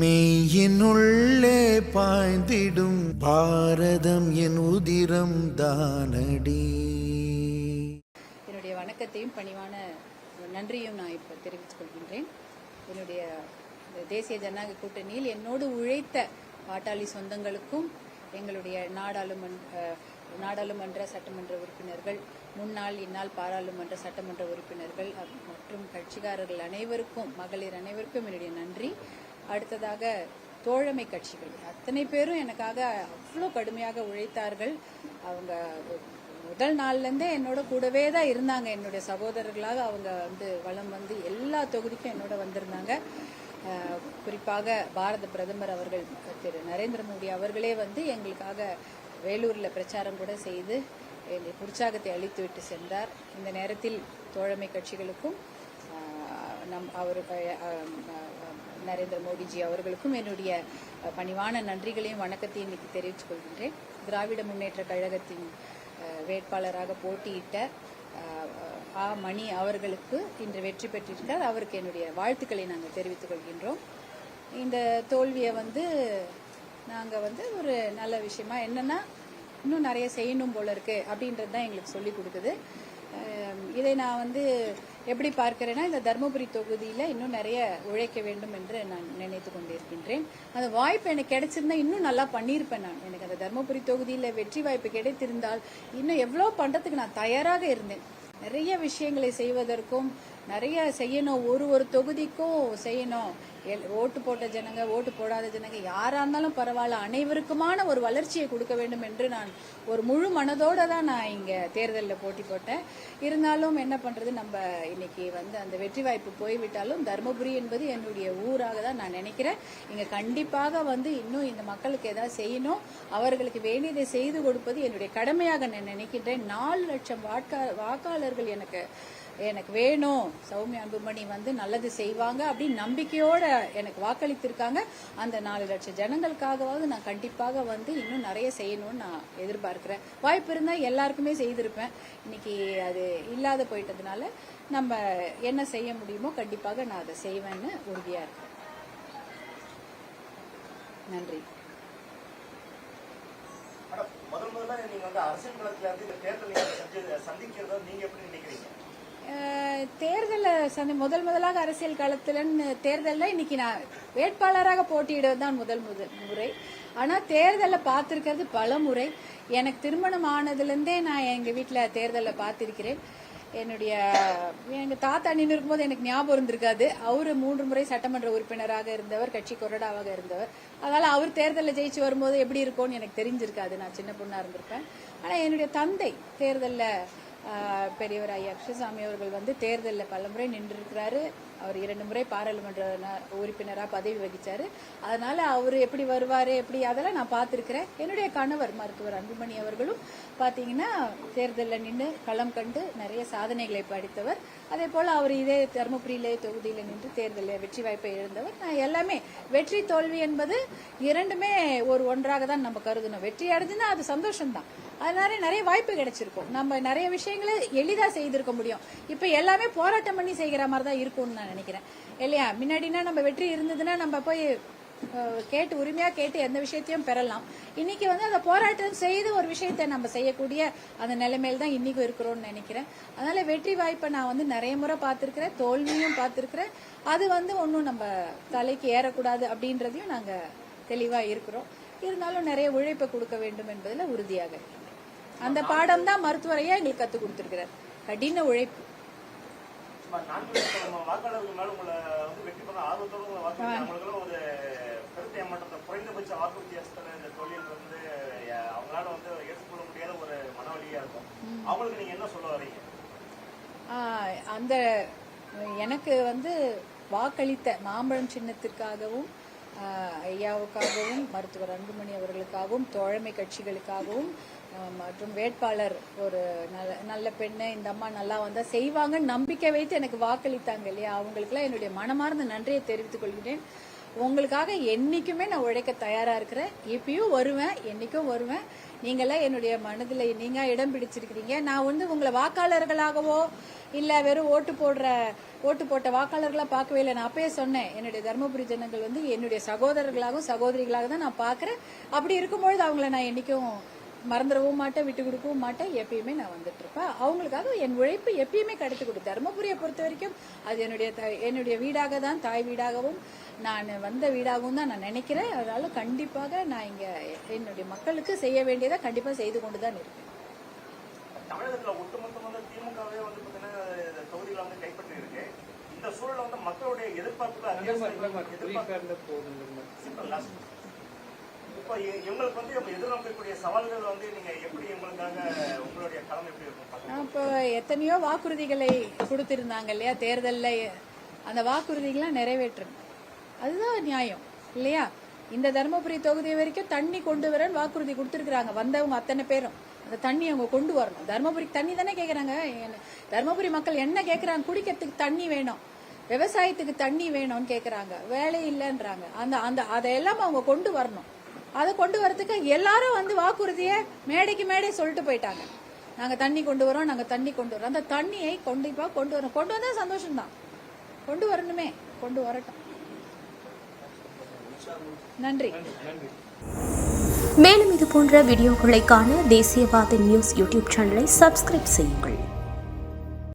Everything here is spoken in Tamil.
மெய்யினுள்ளே பாய்ந்திடும் பாரதம் என் உதிரம் தானடி. என்னுடைய வணக்கத்தையும் பணிவான நன்றியும் நான் இப்போ தெரிவித்துக் கொள்கின்றேன். என்னுடைய இந்த தேசிய ஜனநாயக கூட்டணியில் என்னோடு உழைத்த பாட்டாளி சொந்தங்களுக்கும் எங்களுடைய நாடாளுமன்ற நாடாளுமன்ற சட்டமன்ற உறுப்பினர்கள் முன்னாள் இந்நாள் பாராளுமன்ற சட்டமன்ற உறுப்பினர்கள் மற்றும் கட்சிக்காரர்கள் அனைவருக்கும் மகளிர் அனைவருக்கும் என்னுடைய நன்றி. அடுத்ததாக தோழமை கட்சிகள். அத்தனை பேரும் எனக்காக அவ்வளோ கடுமையாக உழைத்தார்கள். அவங்க முதல் நாள்லேருந்தே என்னோட கூடவே தான் இருந்தாங்க. என்னுடைய சகோதரர்களாக அவங்க வந்து வளம் வந்து எல்லா தொகுதிக்கும் என்னோட வந்திருந்தாங்க. குறிப்பாக பாரத பிரதமர் அவர்கள் திரு நரேந்திர மோடி அவர்களே வந்து எங்களுக்காக வேலூரில் பிரச்சாரம் கூட செய்து எங்களுக்கு உற்சாகத்தை அளித்துவிட்டு சென்றார். இந்த நேரத்தில் தோழமை கட்சிகளுக்கும் நம் அவர் நரேந்திர மோடிஜி அவர்களுக்கும் என்னுடைய பணிவான நன்றிகளையும் வணக்கத்தையும் இன்னைக்கு தெரிவித்துக் கொள்கின்றேன் திராவிட முன்னேற்ற கழகத்தின் வேட்பாளராக போட்டியிட்ட ஆ மணி அவர்களுக்கு இன்று வெற்றி பெற்றிருந்தால் அவருக்கு என்னுடைய வாழ்த்துக்களை நாங்கள் தெரிவித்துக் கொள்கின்றோம் இந்த தோல்வியை வந்து நாங்கள் வந்து ஒரு நல்ல விஷயமா என்னன்னா இன்னும் நிறைய செய்யணும் போல இருக்கு அப்படின்றது தான் எங்களுக்கு சொல்லி கொடுக்குது. இதை நான் வந்து எப்படி பார்க்கிறேன்னா இந்த தருமபுரி தொகுதியில் இன்னும் நிறைய உழைக்க வேண்டும் என்று நான் நினைத்து கொண்டிருக்கின்றேன். அந்த வாய்ப்பு எனக்கு கிடைச்சிருந்தா இன்னும் நல்லா பண்ணியிருப்பேன் நான். எனக்கு அந்த தருமபுரி தொகுதியில் வெற்றி வாய்ப்பு கிடைத்திருந்தால் இன்னும் எவ்வளோ பண்ணுறதுக்கு நான் தயாராக இருந்தேன். நிறைய விஷயங்களை செய்வதற்கும் நிறைய செய்யணும். ஒரு ஒரு தொகுதிக்கும் செய்யணும். ஓட்டு போட்ட ஜனங்க ஓட்டு போடாத ஜனங்க யாரா இருந்தாலும் பரவாயில்ல. அனைவருக்குமான ஒரு வளர்ச்சியை கொடுக்க வேண்டும் என்று நான் ஒரு முழு மனதோட தான் நான் இங்க தேர்தலில் போட்டி போட்டேன். இருந்தாலும் என்ன பண்றது? நம்ம இன்னைக்கு வந்து அந்த வெற்றி வாய்ப்பு போய்விட்டாலும் தருமபுரி என்பது என்னுடைய ஊராக தான் நான் நினைக்கிறேன். இங்க கண்டிப்பாக வந்து இன்னும் இந்த மக்களுக்கு ஏதாவது செய்யணும். அவர்களுக்கு வேண்டியதை செய்து கொடுப்பது என்னுடைய கடமையாக நான் நினைக்கின்றேன். நாலு லட்சம் வாக்கா வாக்காளர்கள் எனக்கு எனக்கு வேணும். சௌமியா அன்புமணி வந்து நல்லது செய்வாங்க அப்படின்னு நம்பிக்கையோட எனக்கு வாக்களித்திருக்காங்க. அந்த நாலு லட்சம் ஜனங்களுக்காகவாவது நான் கண்டிப்பாக வந்து இன்னும் நிறைய செய்யணும்னு நான் எதிர்பார்க்கிறேன். வாய்ப்பு இருந்தால் எல்லாருக்குமே செய்திருப்பேன். இன்னைக்கு அது இல்லாத போயிட்டதுனால நம்ம என்ன செய்ய முடியுமோ கண்டிப்பாக நான் அதை செய்வேன்னு உறுதியாக இருக்கேன். நன்றி. முதல் முதல்ல நீங்க வந்து அரசியல் களத்துல இருந்து இந்த தேர்தலை சந்திக்கிறத நீங்க எப்படி நினைக்கிறீங்க? தேர்தலை சந்தி முதல் முதலாக அரசியல் களத்துலன்னு தேர்தலில் இன்னைக்கு நான் வேட்பாளராக போட்டியிடுவது தான் முதல் முதல் முறை. ஆனால் தேர்தலில் பார்த்துருக்கிறது பல முறை. எனக்கு திருமணம் ஆனதுலேருந்தே நான் எங்கள் வீட்டில் தேர்தலில் பார்த்திருக்கிறேன். என்னுடைய எங்கள் தாத்தா நின்று இருக்கும்போது எனக்கு ஞாபகம் இருந்திருக்காது. அவர் மூன்று முறை சட்டமன்ற உறுப்பினராக இருந்தவர் கட்சி கொறடாவாக இருந்தவர். அதனால் அவர் தேர்தலில் ஜெயிச்சு வரும்போது எப்படி இருக்கும்னு எனக்கு தெரிஞ்சிருக்காது. நான் சின்ன பொண்ணாக இருந்திருப்பேன். ஆனால் என்னுடைய தந்தை தேர்தலில் பெரியவர் ஐயா கிருஷ்ணசாமி அவர்கள் வந்து தேர்தலில் பலமுறை நின்றிருக்கிறாரு. அவர் இரண்டு முறை பாராளுமன்ற உறுப்பினராக பதவி வகித்தார் அதனால் அவர் எப்படி வருவார் எப்படி அதெல்லாம் நான் பார்த்துருக்கிறேன். என்னுடைய கணவர் மருத்துவர் அன்புமணி அவர்களும் பார்த்தீங்கன்னா தேர்தலில் நின்று களம் கண்டு நிறைய சாதனைகளை படித்தவர். அதே போல் அவர் இதே தருமபுரியிலே தொகுதியில் நின்று தேர்தலில் வெற்றி வாய்ப்பை இழந்தவர். நான் எல்லாமே வெற்றி தோல்வி என்பது இரண்டுமே ஒரு ஒன்றாக தான் நம்ம கருதணும். வெற்றி அடைஞ்சுன்னா அது சந்தோஷம்தான். அதனால நிறைய வாய்ப்பு கிடைச்சிருக்கும். நம்ம நிறைய விஷயங்களை எளிதாக செய்திருக்க முடியும். இப்போ எல்லாமே போராட்டம் பண்ணி செய்கிற மாதிரி தான் இருக்கும்னு நான் நினைக்கிறேன். இல்லையா? முன்னாடினா நம்ம வெற்றி இருந்ததுன்னா நம்ம போய் கேட்டு உரிமையா கேட்டு எந்த விஷயத்தையும் பெறலாம். இன்னைக்கு வந்து அந்த போராட்டம் செய்து ஒரு விஷயத்தை நம்ம செய்யக்கூடிய அந்த நிலைமையில தான் இன்னைக்கு இருக்கிறோம்னு நினைக்கிறேன். அதனால வெற்றி வாய்ப்பை நான் வந்து நிறைய முறை பார்த்திருக்கிறேன். தோல்வியும் பார்த்திருக்கிறேன். அது வந்து ஒன்றும் நம்ம தலைக்கு ஏறக்கூடாது அப்படின்றதையும் நாங்க தெளிவா இருக்கிறோம். இருந்தாலும் நிறைய உழைப்பை கொடுக்க வேண்டும் என்பதுல உறுதியாக இருக்கிறேன் அந்த பாடம் தான் மருத்துவரையா எங்களுக்கு கற்றுக் கொடுத்திருக்கிறார். கடின உழைப்பு. நான்கு வாக்காளர்கள் மேல உங்களை வந்து வெற்றி பண்ண ஆர்வத்தோட உங்களை ஒரு கருத்து ஏமாற்றத்தை குறைந்தபட்ச வாக்கு வித்தியாசத்துல இந்த தொழில் வந்து அவங்களால வந்து ஏற்றுக்கொள்ள முடியாத ஒரு மனவழியா இருக்கும். அவங்களுக்கு நீங்க என்ன சொல்ல வரீங்க? அந்த எனக்கு வந்து வாக்களித்த மாம்பழம் சின்னத்திற்காகவும் ஐயாவுக்காகவும் மருத்துவர் அன்புமணி அவர்களுக்காகவும் தோழமை கட்சிகளுக்காகவும் மற்றும் வேட்பாளர் ஒரு நல்ல நல்ல பெண்ணு இந்த அம்மா நல்லா வந்தா செய்வாங்கன்னு நம்பிக்கை வைத்து எனக்கு வாக்களித்தாங்க இல்லையா? அவங்களுக்குலாம் என்னுடைய மனமார்ந்த நன்றியை தெரிவித்துக் கொள்கிறேன். உங்களுக்காக என்றைக்குமே நான் உழைக்க தயாராக இருக்கிறேன். இப்பயும் வருவேன் என்னைக்கும் வருவேன். நீங்களாம் என்னுடைய மனதில் நீங்கள் இடம் பிடிச்சிருக்கிறீங்க. நான் வந்து உங்களை வாக்காளர்களாகவோ இல்லை வெறும் ஓட்டு போடுற ஓட்டு போட்ட வாக்காளர்களாக பார்க்கவே இல்லை. நான் அப்பயே சொன்னேன் என்னுடைய தருமபுரி ஜனங்கள் வந்து என்னுடைய சகோதரர்களாகவும் சகோதரிகளாக தான் நான் பார்க்குறேன். அப்படி இருக்கும்பொழுது அவங்கள நான் என்னைக்கும் மறந்துடவும் மாட்டேன் விட்டு கொடுக்கவும் மாட்டேன். எப்பயுமே நான் வந்துட்டு இருப்பேன். அவங்களுக்காக என் உழைப்பு எப்பயுமே கிடைத்து கொடு தருமபுரியை பொறுத்த வரைக்கும் அது என்னுடைய த- என்னுடைய வீடாக தான் தாய் வீடாகவும் நான் வந்த வீடாகவும் தான் நான் நினைக்கிறேன். அதனால கண்டிப்பாக நான் இங்க என்னுடைய மக்களுக்கு செய்ய வேண்டியதை கண்டிப்பா செய்து கொண்டு தான் இருப்பேன் தமிழகத்துல ஒட்டுமொத்தமா வந்து திமுகவே வந்து பாத்தீங்கன்னா இந்த தொகுதிகளை வந்து கைப்பற்றி இருக்கு. இந்த சூழல்ல வந்து மக்களுடைய எதிர்பார்ப்பு. இப்போ இவங்களுக்கு வந்து எதிர்நோக்கக்கூடிய சவால்கள் வந்து நீங்க எப்படி உங்களுடைய களம் எப்படி இருக்கும் அப்போ எத்தனையோ வாக்குறுதிகளை கொடுத்திருந்தாங்க இல்லையா? தேர்தலில் அந்த வாக்குறுதிகள்லாம் நிறைவேற்றணும். அதுதான் நியாயம் இல்லையா? இந்த தருமபுரி தொகுதி வரைக்கும் தண்ணி கொண்டு வரேன்னு வாக்குறுதி கொடுத்துருக்குறாங்க வந்தவங்க அத்தனை பேரும். அந்த தண்ணி அவங்க கொண்டு வரணும். தருமபுரிக்கு தண்ணி தானே கேட்குறாங்க தருமபுரி மக்கள் என்ன கேட்குறாங்க குடிக்கிறதுக்கு தண்ணி வேணும். விவசாயத்துக்கு தண்ணி வேணும்னு கேட்குறாங்க வேலை இல்லைன்றாங்க. அந்த அந்த அதையெல்லாம் அவங்க கொண்டு வரணும். அதை கொண்டு வரதுக்கு எல்லாரும் வந்து வாக்குறுதியை மேடைக்கு மேடை சொல்லிட்டு போயிட்டாங்க. நாங்க தண்ணி கொண்டு வரோம் நாங்க தண்ணி கொண்டு வரோம். அந்த தண்ணியை கண்டிப்பா கொண்டு வரோம் கொண்டு வந்தா சந்தோஷம்தான். கொண்டு வரணுமே. கொண்டு வரட்டும். நன்றி. மேலும் இது போன்ற வீடியோக்களை காண தேசியவாத நியூஸ் யூடியூப் சேனலை சப்ஸ்கிரைப் செய்யுங்கள்.